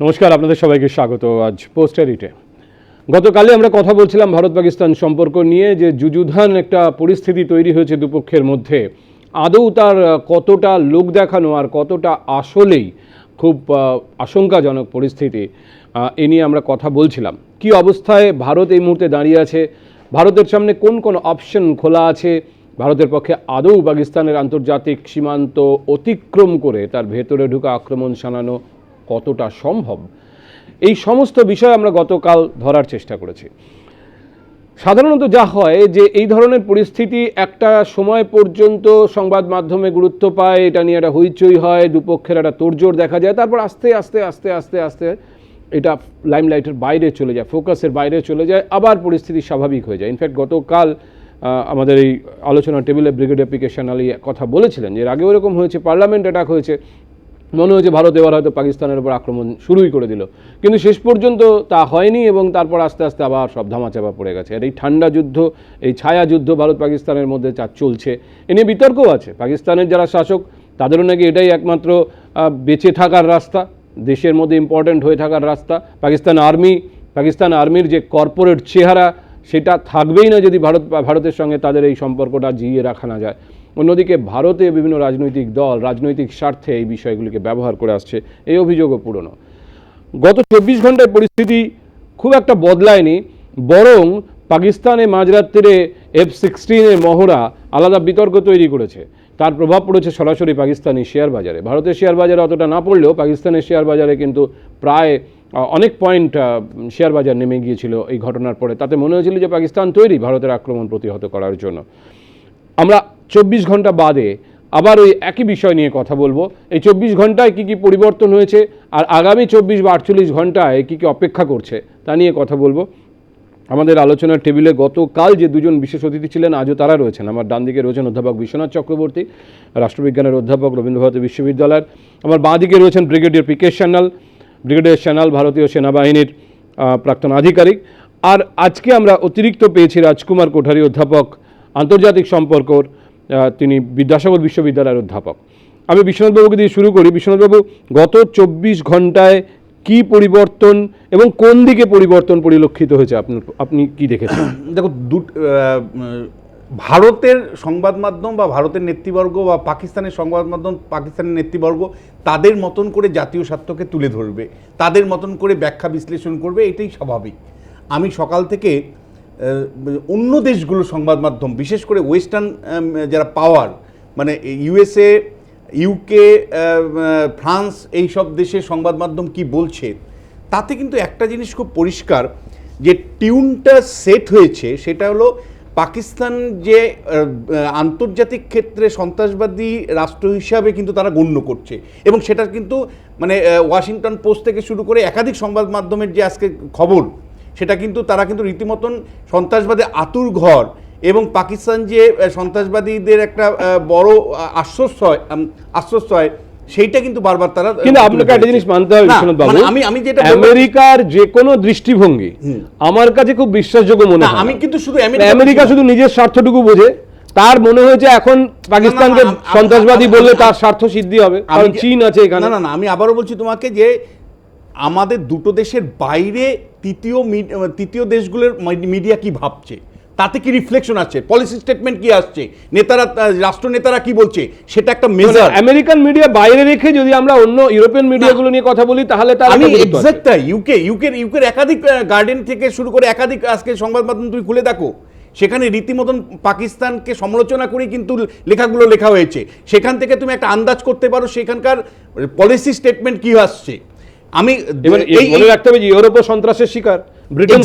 নমস্কার, আপনাদের সবাইকে স্বাগত আজ পোস্টারিটে গতকালে আমরা কথা বলছিলাম ভারত পাকিস্তান সম্পর্ক নিয়ে যে যুযুধান একটা পরিস্থিতি তৈরি হয়েছে দুপক্ষের মধ্যে। আদৌ তার কতটা লোক দেখানো আর কতটা আসলেই খুব আশঙ্কাজনক পরিস্থিতি এ নিয়ে আমরা কথা বলছিলাম। কি অবস্থায় ভারত এই মুহূর্তে দাঁড়িয়ে আছে? ভারতের সামনে কোন কোন অপশন খোলা আছে? ভারতের পক্ষে আদৌ পাকিস্তানের আন্তর্জাতিক সীমান্ত অতিক্রম করে তার ভেতরে ঢুকে আক্রমণ শানানো কতটা সম্ভব? এই সমস্ত বিষয় আমরা গতকাল ধরার চেষ্টা করেছি। সাধারণত যা হয় যে এই ধরনের পরিস্থিতি একটা সময় পর্যন্ত সংবাদ মাধ্যমে গুরুত্ব পায়, এটা নিয়ে একটা হইচই হয়, দুপক্ষের একটা তোড়জোড় দেখা যায়, তারপর আস্তে আস্তে আস্তে আস্তে আস্তে এটা লাইমলাইটের বাইরে চলে যায় ফোকাসের বাইরে চলে যায়, আবার পরিস্থিতি স্বাভাবিক হয়ে যায়। ইনফ্যাক্ট গতকাল আমাদের এই আলোচনা টেবিলে ব্রিগেড অ্যাপ্লিকেশন আলী কথা বলেছিলেন যে এর আগেও এরকম হয়েছে পার্লামেন্ট অ্যাটাক হয়েছে। মনে হয়েছে ভারত এবার হয়তো পাকিস্তানের উপর আক্রমণ শুরুই করে দিল। কিন্তু শেষ পর্যন্ত তা হয়নি এবং তারপর আস্তে আস্তে আবার সব ধামাচাপা পড়ে গেছে। আর এই ঠান্ডা যুদ্ধ, এই ছায়া যুদ্ধ ভারত পাকিস্তানের মধ্যে চা চলছে। এ নিয়ে বিতর্কও আছে। পাকিস্তানের যারা শাসক, তাদেরও নাকি এটাই একমাত্র বেঁচে থাকার রাস্তা, দেশের মধ্যে ইম্পর্ট্যান্ট হয়ে থাকার রাস্তা। পাকিস্তান আর্মি, পাকিস্তান আর্মির যে কর্পোরেট চেহারা, সেটা থাকবেই না যদি ভারত, ভারতের সঙ্গে তাদের এই সম্পর্কটা জিয়ে রাখা না যায়। অন্যদিকে ভারতে বিভিন্ন রাজনৈতিক দল, রাজনৈতিক স্বার্থে এই বিষয়গুলিকে ব্যবহার করে আসছে। এই অভিযোগও পুরনো। গত চব্বিশ ঘন্টায় পরিস্থিতি খুব একটা বদলায়নি, বরং পাকিস্তানে মাঝরাত্রিরে এফ সিক্সটিনের মহড়া আলাদা বিতর্ক তৈরি করেছে। তার প্রভাব পড়েছে সরাসরি পাকিস্তানি শেয়ার বাজারে। ভারতের শেয়ার বাজারে অতটা না পড়লেও পাকিস্তানের শেয়ার বাজারে কিন্তু প্রায় অনেক পয়েন্ট শেয়ার বাজার নেমে গিয়েছিল এই ঘটনার পরে। তাতে মনে হয়েছিল যে পাকিস্তান তৈরি ভারতের আক্রমণ প্রতিহত করার জন্য। আমরা চব্বিশ ঘণ্টা বাদে আবার ওই একই বিষয় নিয়ে কথা বলব। এই চব্বিশ ঘন্টায় কী কী পরিবর্তন হয়েছে আর আগামী চব্বিশ বা আটচল্লিশ ঘন্টায় কী কী অপেক্ষা করছে, তা নিয়ে কথা বলব। আমাদের আলোচনার টেবিলে গতকাল যে দুজন বিশেষ অতিথি ছিলেন, আজও তারা রয়েছেন। আমার ডান দিকে রয়েছেন অধ্যাপক বিশ্বনাথ চক্রবর্তী, রাষ্ট্রবিজ্ঞানের অধ্যাপক রবীন্দ্রভারতী বিশ্ববিদ্যালয়ের। আমার বাঁ দিকে রয়েছেন brigadier P K Sanyal, brigadier Sanyal ভারতীয় সেনাবাহিনীর প্রাক্তন আধিকারিক। আর আজকে আমরা অতিরিক্ত পেয়েছি রাজকুমার কোঠারি অধ্যাপক আন্তর্জাতিক সম্পর্কর তিনি বিদ্যাসাগর বিশ্ববিদ্যালয়ের অধ্যাপক। আমি বিশ্বনাথবাবুকে দিয়ে শুরু করি। বিশ্বনাথবাবু, গত চব্বিশ ঘন্টায় কি পরিবর্তন এবং কোন দিকে পরিবর্তন পরিলক্ষিত হয়েছে আপনার আপনি কি দেখেছেন? দেখো দু ভারতের সংবাদ মাধ্যম বা ভারতের নেতৃবর্গ বা পাকিস্তানের সংবাদ মাধ্যম পাকিস্তানের নেতৃবর্গ তাদের মতন করে জাতীয় স্বার্থকে তুলে ধরবে। তাদের মতন করে ব্যাখ্যা বিশ্লেষণ করবে। এটাই স্বাভাবিক। আমি সকাল থেকে অন্য দেশগুলো সংবাদ মাধ্যম, বিশেষ করে ওয়েস্টার্ন যারা পাওয়ার মানে ইউএসএ ইউকে ফ্রান্স এই সব দেশের সংবাদ মাধ্যম কি বলছে, তাতে কিন্তু একটা জিনিস খুব পরিষ্কার, যে টিউনটা সেট হয়েছে, সেটা হলো পাকিস্তান যে আন্তর্জাতিক ক্ষেত্রে সন্ত্রাসবাদী রাষ্ট্র হিসাবে কিন্তু তারা গণ্য করছে, এবং সেটা কিন্তু মানে ওয়াশিংটন পোস্ট থেকে শুরু করে একাধিক সংবাদ মাধ্যমের যে আজকে খবর সেটা কিন্তু তারা কিন্তু রীতিমতন সন্ত্রাসবাদী আতুর ঘর এবং পাকিস্তান যে সন্ত্রাসবাদীদের একটা বড় আশ্বস্ত আশ্বস্ত সেইটা কিন্তু বারবার তারা কিন্তু আপনাকে একটা জিনিস মানতে হবে বিশ্বনাথ বাবু। মানে আমি আমি যেটা আমেরিকার যে কোনো দৃষ্টিভঙ্গি আমার কাছে খুব বিশ্বাসযোগ্য মনে হয়। আমি কিন্তু শুধু আমেরিকা আমেরিকা বলছি না। শুধু নিজের স্বার্থটুকু বোঝে। তার মনে হয়েছে এখন পাকিস্তানকে সন্ত্রাসবাদী বললে তার স্বার্থ সিদ্ধি হবে কারণ চীন আছে এখানে। না না না আমি আবারও বলছি তোমাকে যে আমাদের দুটো দেশের বাইরে তৃতীয় তৃতীয় দেশগুলোর মিডিয়া কি ভাবছে? তাতে কি রিফ্লেকশন আছে পলিসি স্টেটমেন্ট কি আসছে? নেতারা রাষ্ট্রনেতারা কি বলছে? সেটা একটা মেজার আমেরিকান মিডিয়া বাইরে রেখে যদি আমরা অন্য ইউরোপিয়ান মিডিয়াগুলো নিয়ে কথা বলি তাহলে তার আমি তাই ইউকে ইউকের ইউকের একাধিক গার্ডেন থেকে শুরু করে একাধিক আজকে সংবাদ মাধ্যম তুমি খুলে দেখো সেখানে রীতিমতন পাকিস্তানকে সমালোচনা করে কিন্তু লেখাগুলো লেখা হয়েছে। সেখান থেকে তুমি একটা আন্দাজ করতে পারো সেখানকার পলিসি স্টেটমেন্ট কি আসছে। আমি এবার এই- মনে রাখতে হবে যে ইউরোপও সন্ত্রাসের শিকার। ব্রিটেন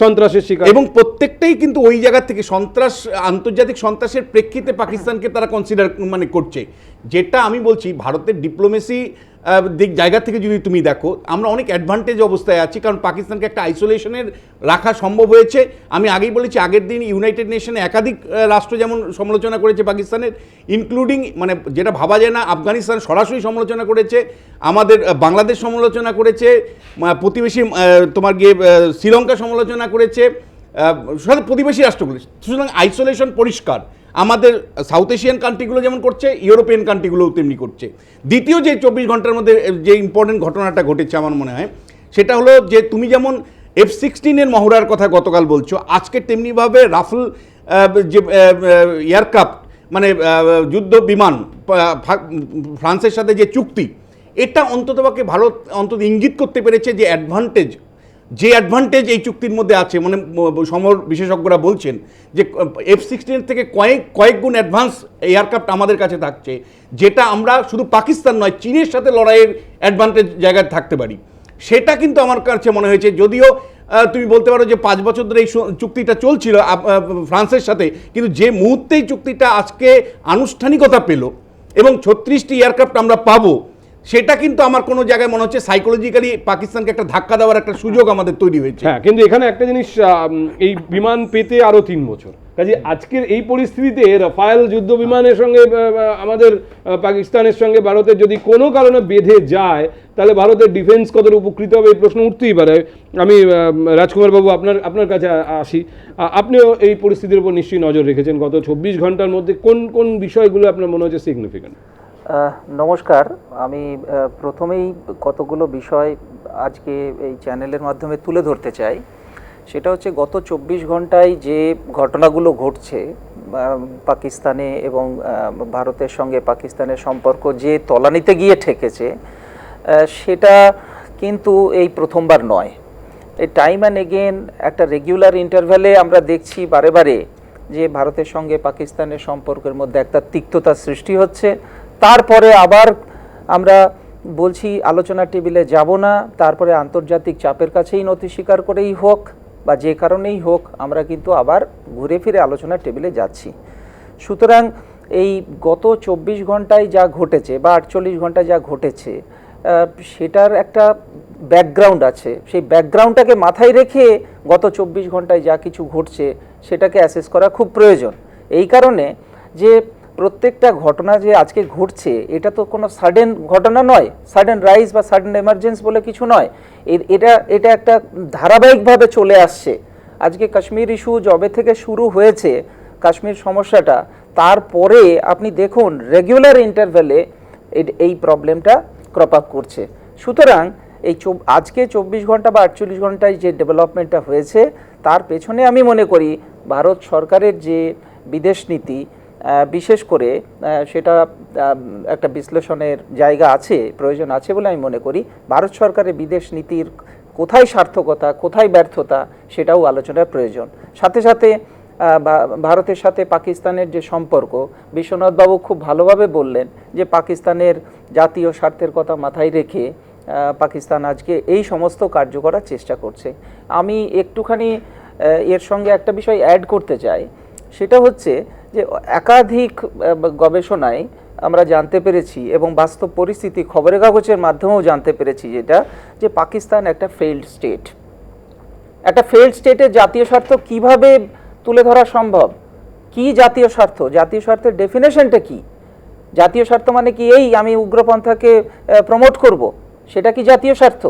সন্ত্রাসের শিকার এবং প্রত্যেকটাই কিন্তু ওই জায়গা থেকে সন্ত্রাস আন্তর্জাতিক সন্ত্রাসের প্রেক্ষিতে পাকিস্তানকে তারা কনসিডার মানে করছে। যেটা আমি বলছি ভারতের ডিপ্লোমেসি দিক জায়গা থেকে যদি তুমি দেখো আমরা অনেক অ্যাডভান্টেজ অবস্থায় আছি কারণ পাকিস্তানকে একটা আইসোলেশনের রাখা সম্ভব হয়েছে। আমি আগেই বলেছি আগের দিন ইউনাইটেড নেশনে একাধিক রাষ্ট্র যেমন সমালোচনা করেছে পাকিস্তানের ইনক্লুডিং মানে যেটা ভাবা যায় না আফগানিস্তান সরাসরি সমালোচনা করেছে আমাদের বাংলাদেশ সমালোচনা করেছে প্রতিবেশী তোমার গিয়ে শ্রীলঙ্কা সমালোচনা করেছে প্রতিবেশী রাষ্ট্রগুলি। সুতরাং আইসোলেশন পরিষ্কার। আমাদের সাউথ এশিয়ান কান্ট্রিগুলো যেমন করছে ইউরোপিয়ান কান্ট্রিগুলোও তেমনি করছে। দ্বিতীয় যে চব্বিশ ঘণ্টার মধ্যে যে ইম্পর্টেন্ট ঘটনাটা ঘটেছে আমার মনে হয়, সেটা হলো যে তুমি যেমন এফ সিক্সটিনের মহড়ার কথা গতকাল বলছো, আজকে তেমনিভাবে রাফেল যে এয়ারক্রাফট মানে যুদ্ধ বিমান ফ্রান্সের সাথে যে চুক্তি এটা অন্ততপক্ষে ভারত অন্তত ইঙ্গিত করতে পেরেছে যে অ্যাডভান্টেজ যে অ্যাডভান্টেজ এই চুক্তির মধ্যে আছে মানে সমর বিশেষজ্ঞরা বলছেন যে এফ সিক্সটিন থেকে কয়েক কয়েক গুণ অ্যাডভান্স এয়ারক্রাফট আমাদের কাছে থাকছে, যেটা আমরা শুধু পাকিস্তান নয়, চীনের সাথে লড়াইয়ের অ্যাডভান্টেজ জায়গায় থাকতে পারি। সেটা কিন্তু আমার কাছে মনে হয়েছে, যদিও তুমি বলতে পারো যে পাঁচ বছর ধরে এই চুক্তিটা চলছিল ফ্রান্সের সাথে, কিন্তু যে মুহূর্তেই চুক্তিটা আজকে আনুষ্ঠানিকতা পেল এবং ছত্রিশটি এয়ারক্রাফট আমরা পাবো সেটা কিন্তু আমার কোনো জায়গায় মনে হচ্ছে সাইকোলজিক্যালি পাকিস্তানকে একটা ধাক্কা দেওয়ার একটা সুযোগ আমাদের তৈরি হয়েছে। হ্যাঁ কিন্তু এখানে একটা জিনিস এই বিমান পেতে আরও তিন বছর। কাজে আজকের এই পরিস্থিতিতে রাফায়েল যুদ্ধ বিমানের সঙ্গে আমাদের পাকিস্তানের সঙ্গে ভারতের যদি কোনো কারণে বেঁধে যায় তাহলে ভারতের ডিফেন্স কতটা উপকৃত হবে এই প্রশ্ন উঠতেই পারে। আমি আহ, রাজকুমার বাবু আপনার আপনার কাছে আসি। আপনিও এই পরিস্থিতির উপর নিশ্চয়ই নজর রেখেছেন। গত চব্বিশ ঘণ্টার মধ্যে কোন কোন বিষয়গুলো আপনার মনে হচ্ছে সিগনিফিকেন্ট আহ, নমস্কার। আমি প্রথমেই কতগুলো বিষয় আজকে এই চ্যানেলের মাধ্যমে তুলে ধরতে চাই। সেটা হচ্ছে গত চব্বিশ ঘন্টায় যে ঘটনাগুলো ঘটছে পাকিস্তানে এবং ভারতের সঙ্গে পাকিস্তানের সম্পর্ক যে তলানিতে গিয়ে ঠেকেছে সেটা কিন্তু এই প্রথমবার নয়। এই টাইম অ্যান্ড এগেন একটা রেগুলার ইন্টারভ্যালে আমরা দেখছি বারে বারে যে ভারতের সঙ্গে পাকিস্তানের সম্পর্কের মধ্যে একটা তিক্ততা সৃষ্টি হচ্ছে। তারপরে আবার আমরা বলছি আলোচনা টেবিলে যাব না, তারপরে আন্তর্জাতিক চাপের কাছেই নথি স্বীকার করেই হোক বা যে কারণেই হোক, আমরা কিন্তু আবার ঘুরে ফিরে আলোচনা টেবিলে যাচ্ছি। সুতরাং এই গত চব্বিশ ঘন্টায় যা ঘটেছে বা আটচল্লিশ ঘন্টায় যা ঘটেছে সেটার একটা ব্যাকগ্রাউন্ড আছে। সেই ব্যাকগ্রাউন্ডটাকে মাথায় রেখে গত চব্বিশ ঘন্টায় যা কিছু ঘটছে, সেটাকে অ্যাসেস করা খুব প্রয়োজন। এই কারণে যে প্রত্যেকটা ঘটনা যে আজকে ঘটছে, এটা তো কোনো সাডেন ঘটনা নয় সাডেন রাইজ বা সাডেন এমার্জেন্স বলে কিছু নয়। এটা এটা একটা ধারাবাহিকভাবে চলে আসছে। আজকে কাশ্মীর ইস্যু জবে থেকে শুরু হয়েছে, কাশ্মীর সমস্যাটা, তারপরে আপনি দেখুন রেগুলার ইন্টারভ্যালে এই প্রবলেমটা ক্রপ আপ করছে। সুতরাং এই আজকে চব্বিশ ঘণ্টা বা আটচল্লিশ ঘন্টায় যে ডেভেলপমেন্টটা হয়েছে, তার পেছনে আমি মনে করি, ভারত সরকারের যে বিদেশ নীতি বিশেষ করে সেটা একটা বিশ্লেষণের জায়গা আছে, প্রয়োজন আছে বলে আমি মনে করি। ভারত সরকারের বিদেশ নীতির কোথায় সার্থকতা, কোথায় ব্যর্থতা, সেটাও আলোচনার প্রয়োজন। সাথে সাথে ভারতের সাথে পাকিস্তানের যে সম্পর্ক, বিশ্বনাথবাবু খুব ভালোভাবে বললেন যে পাকিস্তানের জাতীয় স্বার্থের কথা মাথায় রেখে পাকিস্তান আজকে এই সমস্ত কার্য করার চেষ্টা করছে। আমি একটুখানি এর সঙ্গে একটা বিষয় অ্যাড করতে চাই। সেটা হচ্ছে যে একাধিক গবেষণায় আমরা জানতে পেরেছি এবং বাস্তব পরিস্থিতি খবরের কাগজের মাধ্যমেও জানতে পেরেছি যেটা, যে পাকিস্তান একটা ফেইল্ড স্টেট একটা ফেল্ড স্টেটের জাতীয় স্বার্থ কীভাবে তুলে ধরা সম্ভব? কি জাতীয় স্বার্থ? জাতীয় স্বার্থের ডেফিনেশনটা কি? জাতীয় স্বার্থ মানে কি এই আমি উগ্রপন্থাকে প্রমোট করব? সেটা কি জাতীয় স্বার্থ?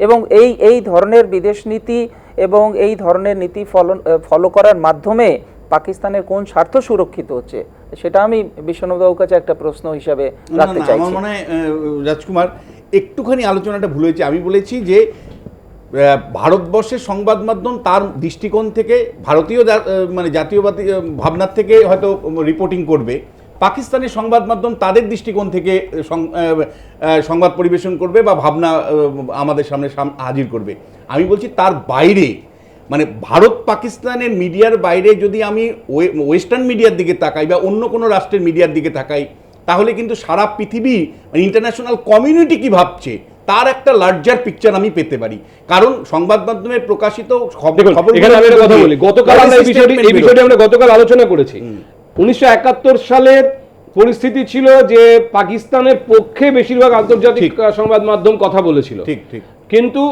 এবং এই এই ধরনের বিদেশ নীতি এবং এই ধরনের নীতি ফলো ফলো করার মাধ্যমে পাকিস্তানের কোন স্বার্থ সুরক্ষিত হচ্ছে? সেটা আমি বিশ্বনাথবাবুর কাছে একটা প্রশ্ন হিসাবে রাখতে না, চাইছি। আমার মনে হয় রাজকুমার একটুখানি আলোচনাটা ভুল হয়েছে। আমি বলেছি যে ভারতবর্ষের সংবাদ মাধ্যম তার দৃষ্টিকোণ থেকে ভারতীয় মানে জাতীয়বাদী ভাবনার থেকে হয়তো রিপোর্টিং করবে। পাকিস্তানের সংবাদ মাধ্যম তাদের দৃষ্টিকোণ থেকে সংবাদ পরিবেশন করবে বা ভাবনা আমাদের সামনে সাম- হাজির করবে। আমি বলছি তার বাইরে মানে ভারত পাকিস্তানের মিডিয়ার বাইরে যদি আমি ওয়েস্টার্ন মিডিয়ার দিকে তাকাই বা অন্য কোনো রাষ্ট্রের মিডিয়ার দিকে তাকাই তাহলে কিন্তু সারা পৃথিবী মানে ইন্টারন্যাশনাল কমিউনিটি কি ভাবছে? তার একটা লার্জার পিকচার আমি পেতে পারি। কারণ সংবাদ মাধ্যমে প্রকাশিত কথা বলি। গতকাল আমরা এই policy বিষয়টি এই বিষয়টি আমরা গতকাল আলোচনা করেছি। উনিশশো একাত্তর সালের পরিস্থিতি ছিল যে পাকিস্তানের পক্ষে বেশিরভাগ আন্তর্জাতিক সংবাদ মাধ্যম কথা বলেছিল। ঠিক ঠিক। কিন্তু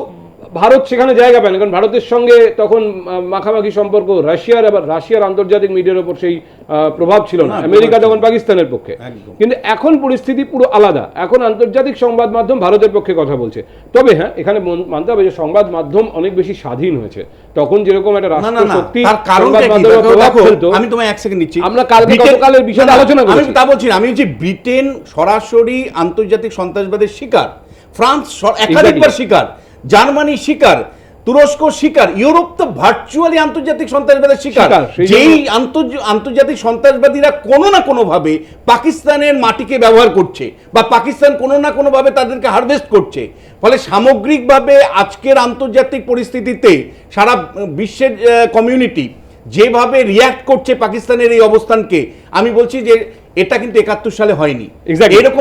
ভারত সেখানে জায়গা পায় না কারণ ভারতের সঙ্গে তখন মাখামাখি সম্পর্ক রাশিয়ার আবার রাশিয়ার আন্তর্জাতিক মিডিয়ার উপর সেই প্রভাব ছিল না আমেরিকা তখন পাকিস্তানের পক্ষে। কিন্তু এখন পরিস্থিতি পুরো আলাদা। এখন আন্তর্জাতিক সংবাদ মাধ্যম ভারতের পক্ষে কথা বলছে। তবে হ্যাঁ এখানে মানতে হবে যে সংবাদ মাধ্যম অনেক বেশি স্বাধীন হয়েছে। তখন যেরকম একটা রাষ্ট্র শক্তি আমি তোমায় এক সেকেন্ড নিচ্ছি আমরা কালকে গতকালের না, আলোচনা আমি তা বলছি আমি হচ্ছে ব্রিটেন সরাসরি আন্তর্জাতিক সন্ত্রাসবাদের শিকার। ফ্রান্স একাধিকবার শিকার। জার্মানি শিকার তুরস্ক শিকার ইউরোপ তো ভার্চুয়ালি আন্তর্জাতিক সন্ত্রাসবাদের শিকার। যেই আন্তর্জাতিক সন্ত্রাসবাদীরা কোনো না কোনোভাবে পাকিস্তানের মাটিকে ব্যবহার করছে বা পাকিস্তান কোনো না কোনোভাবে তাদেরকে হারভেস্ট করছে। ফলে সামগ্রিকভাবে আজকের আন্তর্জাতিক পরিস্থিতিতে সারা বিশ্বের কমিউনিটি যেভাবে রিয়্যাক্ট করছে পাকিস্তানের এই অবস্থানকে আমি বলছি যে এটা কিন্তু একাত্তর সালে হয়নি। এরকম।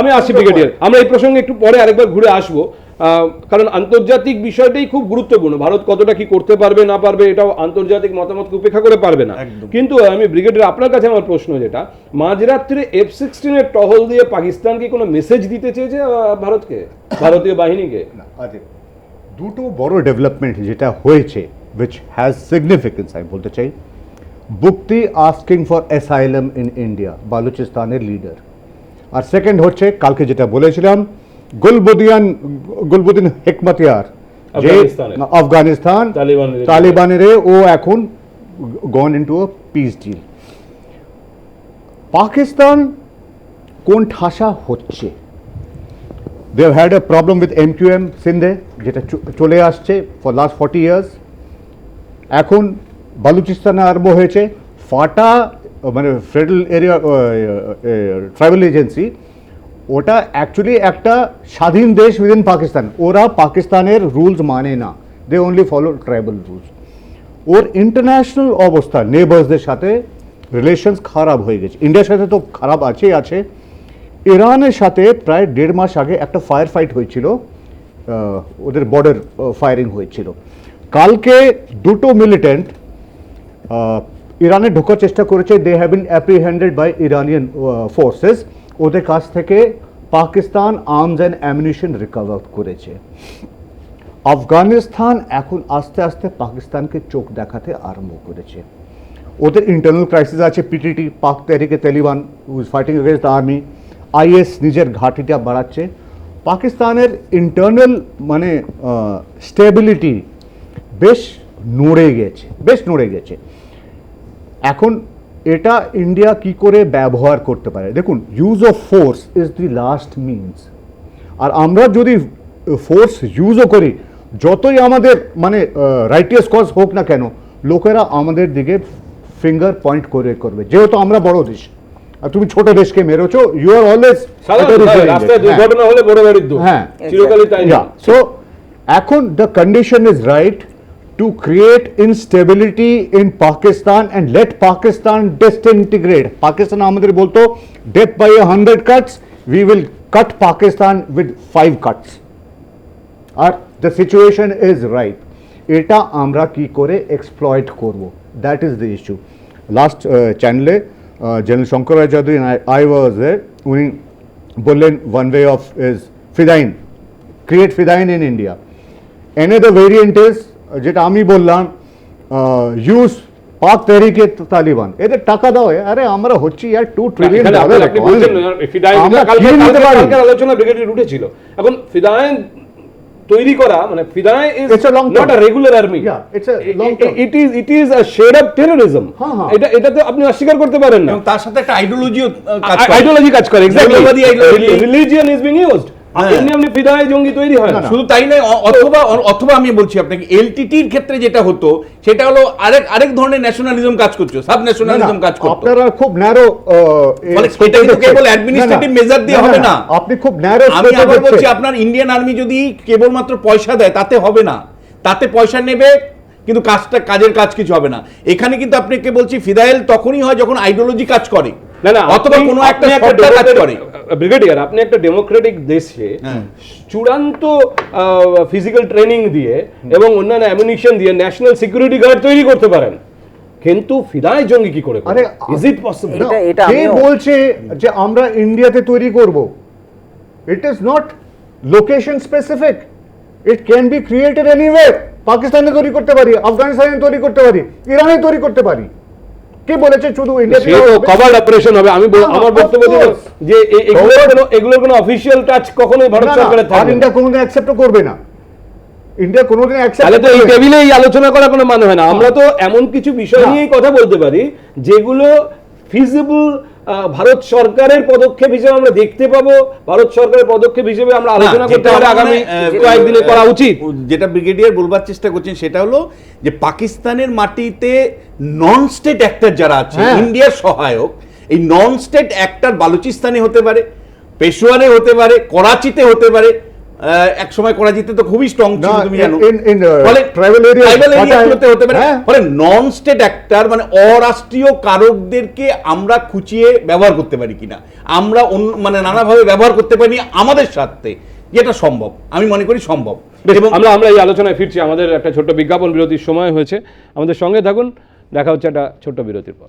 আমি আসি ব্রিগেডিয়ার। আমরা এই প্রসঙ্গে একটু পরে আরেকবার ঘুরে আসব। কারণ আন্তর্জাতিক বিষয়টাই খুব গুরুত্বপূর্ণ। ভারত কতটা কি করতে পারবে না পারবে এটাও আন্তর্জাতিক মতামতকে উপেক্ষা করে পারবে না। কিন্তু আমি ব্রিগেডিয়ার আপনার কাছে আমার প্রশ্ন যেটা মাঝরাত্রে এফ সিক্সটিনের টহল দিয়ে পাকিস্তান কি কোনো মেসেজ দিতে চেয়েছে ভারতকে ভারতীয় বাহিনীকে? দুটো বড় ডেভেলপমেন্ট যেটা হয়েছে উইচ হ্যাজ সিগনিফিকেন্স আমি বলতে চাই Bugti asking for asylum in India বালুচিস্তানের leader আর সেকেন্ড হচ্ছে কালকে যেটা বলেছিলাম গুলবুদিয়ান গুলবুদ্দিন হেকমতিয়ার যে আফগানিস্তান তালিবানের- ও এখন gone into a peace deal Pakistan কোন ঠাসা হচ্ছে? They had a problem with M Q M Shinde যেটা চলে আসছে ফর লাস্ট ফর্টি ইয়ার্স এখন বালুচিস্তানে আরম্ভ হয়েছে ফাটা মানে ফেডারেল এরিয়া ট্রাইবাল এজেন্সি। ওটা অ্যাকচুয়ালি একটা স্বাধীন দেশ উইদিন পাকিস্তান। ওরা পাকিস্তানের রুলস মানে না। They only follow tribal rules or international অবস্থা নেবার্সদের সাথে রিলেশনস খারাপ হয়ে গেছে। ইন্ডিয়ার সাথে তো খারাপ আছেই আছে। ইরানের সাথে প্রায় দেড় মাস আগে একটা ফায়ার ফাইট হয়েছিল ওদের বর্ডার ফায়ারিং হয়েছিল। কালকে দুটো মিলিটেন্ট ইরানে ঢোকার চেষ্টা করেছে। They have been apprehended by Iranian forces ওদের কাছ থেকে Pakistan arms and ammunition recover করেছে। আফগানিস্তান এখন আস্তে আস্তে পাকিস্তানকে চোখ দেখাতে আরম্ভ করেছে। ওদের ইন্টারনাল ক্রাইসিস আছে P T T Pak Tehrike Taliban fighting against the army IS নিজের ঘাটিটা বাড়াচ্ছে। পাকিস্তানের ইন্টারনাল মানে স্টেবিলিটি বেশ নড়ে গেছে, বেশ নড়ে গেছে। এখন এটা ইন্ডিয়া কি করে ব্যবহার করতে পারে? দেখুন use of force is the last means আর আমরা যদি ফোর্স ইউজও করি যতই আমাদের মানে রাইটিয়াস কজ হোক না কেন লোকেরা আমাদের দিকে ফিঙ্গার পয়েন্ট করে করবে। যেহেতু আমরা বড় দেশ আর তুমি ছোট দেশকে মেরেছো ইউ আর অলওয়েজ দুর্ঘটনা হলে বড় গাড়ির হ্যাঁ। চিরকালই তাই না? এখন the condition is right to create instability in Pakistan and let Pakistan disintegrate. Pakistan আমাদের বলতো death by a hundred cuts, we will cut Pakistan with five cuts. R the situation is right. এটা আমরা কি করে exploit করব that is the issue last চ্যানেলে general Shankar Roy Chowdhury I was উনি বললেন one way of is fidayeen create fidayeen in India এনে the variant is যেটা আমি বললাম ইউজ পাক তেহরিকে তালিবান। এদের টাকা দাও আরে আমরা হচ্ছি আর টু ট্রিলিয়ন কালকের আলোচনা ব্রিগেডিয়ার উঠেছিল এখন ফিদাইন তৈরি করা মানে fidayeen is It's a long not a regular army Yeah, it's a long it is it is a shade of terrorism হ্যাঁ, হ্যাঁ। এটা এটা তো আপনি অস্বীকার করতে পারেন না। এবং তার সাথে একটা আইডিওলজিও কাজ করে। আইডিওলজি কাজ করে exactly religion is being used. এমনি এমনি ফিদায় জঙ্গি তৈরি হয় না। শুধু তাই নয় অথবা অথবা আমি বলছি আপনাকে এলটিটির ক্ষেত্রে যেটা হতো সেটা হলো আরেক আরেক ধরনের ন্যাশনালিজম কাজ করছ সাব ন্যাশনালিজম কাজ করতো। আপনারা খুব ন্যারো ফলে সেটা কিন্তু কেবল administrative measure দিয়ে হবে না। আপনি খুব ন্যারো আমি আবার বলছি আপনার ইন্ডিয়ান আর্মি যদি কেবলমাত্র পয়সা দেয় তাতে হবে না। তাতে পয়সা নেবে কিন্তু কাজটা কাজের কাজ কিছু হবে না। এখানে কিন্তু আপনাকে বলছি ফিদাইল তখনই হয় যখন আইডিওলজি কাজ করে। না না অথবা কোনো একটা সরকার কাজ করে। ব্রিগেডিয়ার আপনি একটা ডেমোক্রেটিক দেশে হ্যাঁ। চূড়ান্ত ফিজিক্যাল ট্রেনিং দিয়ে এবং অন্যান্য অ্যামিনিশন দিয়ে ন্যাশনাল সিকিউরিটি গার্ড তৈরি করতে পারেন। কিন্তু ফিদায় জঙ্গি কি করে আরে, ইজ ইট পসিবল এটা- এটা কে বলছে যে আমরা ইন্ডিয়াতে তৈরি করব? It is not location specific it can be created anyway পাকিস্তানে তৈরি করতে পারি আফগানিস্তানে তৈরি করতে পারি ইরানে তৈরি করতে পারি। কে বলেছে শুধু অপারেশন হবে। আমি আমার বক্তব্য যে এগুলোর কোনো এগুলোর কোনো অফিসিয়াল টাচ কখনোই ভারত সরকারের থাকবে ইন্ডিয়া কোনোদিন অ্যাকসেপ্ট করবে না। ইন্ডিয়া কোনোদিন অ্যাকসেপ্ট তাহলে তো এই টেবিলে এই আলোচনা করা কোনো মানে হয় না। আমরা তো এমন কিছু বিষয় নিয়ে নিয়েই কথা বলতে পারি যেগুলো ফিজিবল ভারত সরকারের পদক্ষেপ হিসেবে আমরা দেখতে পাবো ভারত সরকারের পদক্ষেপ হিসেবে আমরা আলোচনা করতে পারি আগামী মনে আহ, কয়েকদিনে করা উচিত যেটা ব্রিগেডিয়ার বলবার চেষ্টা করছেন সেটা হলো যে পাকিস্তানের মাটিতে নন স্টেট অ্যাক্টর যারা আছে হ্যাঁ। ইন্ডিয়ার সহায়ক এই নন স্টেট অ্যাক্টর বালুচিস্তানে হতে পারে পেশোয়ারে হতে পারে করাচিতে হতে পারে এক সময় করাচিতে তো খুবই স্ট্রং ছিল তুমি জানো। uh, ফলে tribal area পাঠায়- হতে পারে। হ্যাঁ। ফলে নন স্টেট অ্যাক্টর মানে অরাষ্ট্রীয় কারকদেরকে আমরা খুঁচিয়ে ব্যবহার করতে পারি কিনা। আমরা অন্য মানে নানাভাবে ব্যবহার করতে পারি আমাদের স্বার্থে যেটা সম্ভব। আমি মনে করি সম্ভব। এবং আমরা আমরা এই আলোচনায় ফিরছি। আমাদের একটা ছোট্ট বিজ্ঞাপন বিরতির সময় হয়েছে। আমাদের সঙ্গে থাকুন দেখা হচ্ছে একটা ছোট্ট বিরতির পর।